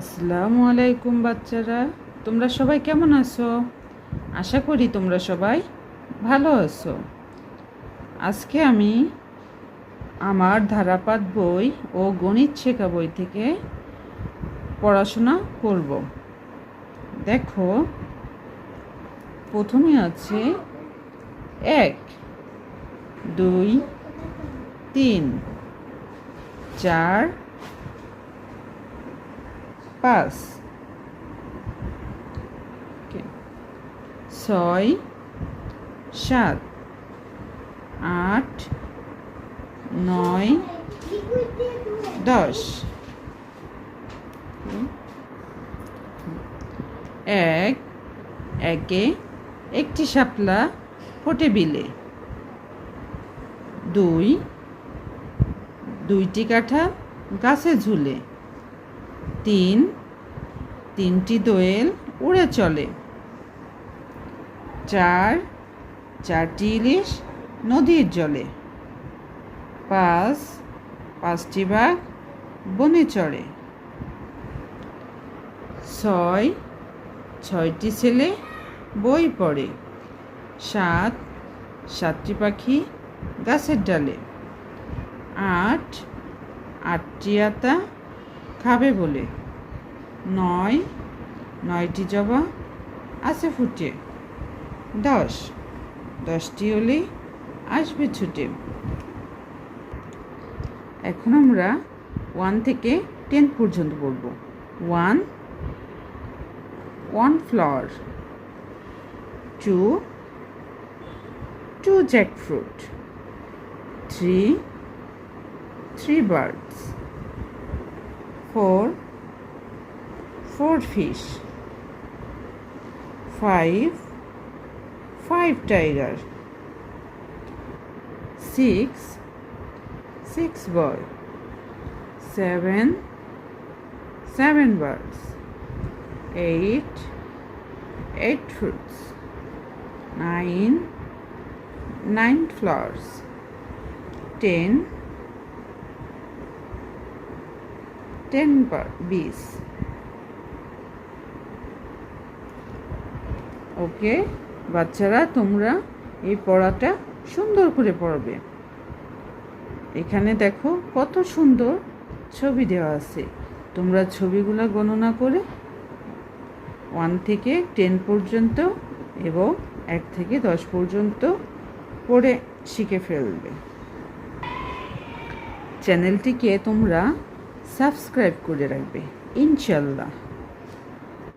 আসসালামু আলাইকুম বাচ্চারা। তোমরা সবাই কেমন আছো? আশা করি তোমরা সবাই ভালো আছো। আজকে আমি আমার ধারাপাত বই ও গণিত শেখা বই থেকে পড়াশোনা করব। দেখো, প্রথমে আছে এক, দুই, তিন, চার পাঁচ। ছয় সাত আট নয় দশ এক, একে একটি শাপলা ফোটে বিলে। দুই, দুইটি কাঠা গাছে ঝুলে। তিন তিনটি দোয়েল উড়ে চলে। চার, চারটি ইলিশ নদীর জলে। পাঁচ, পাঁচটি বাঘ বনে চড়ে। ছয়, ছয়টি ছেলে বই পড়ে। সাত, সাতটি পাখি গাছের ডালে। আট, আটটি আতা খাবে বলে। নয়, নয়টি জবা আছে ফুটে। দশ, দশটি হলে আসবে ছুটে। এখন আমরা ওয়ান থেকে টেন পর্যন্ত পড়ব। One one flower two two jackfruit three three birds four four fish. Five, five tiger. Six, six boy Seven, seven birds. Eight, eight fruits. Nine, nine flowers. Ten, ten bees. Okay, বাচ্চারা, তোমরা এই পড়াটা সুন্দর করে পড়বে। এখানে দেখো কত সুন্দর ছবি দেওয়া আছে। তোমরা ছবিগুলো গণনা করে ওয়ান থেকে টেন পর্যন্ত এবং এক থেকে দশ পর্যন্ত পড়ে শিখে ফেলবে। চ্যানেলটিকে তোমরা সাবস্ক্রাইব করে রাখবে, ইনশাল্লাহ।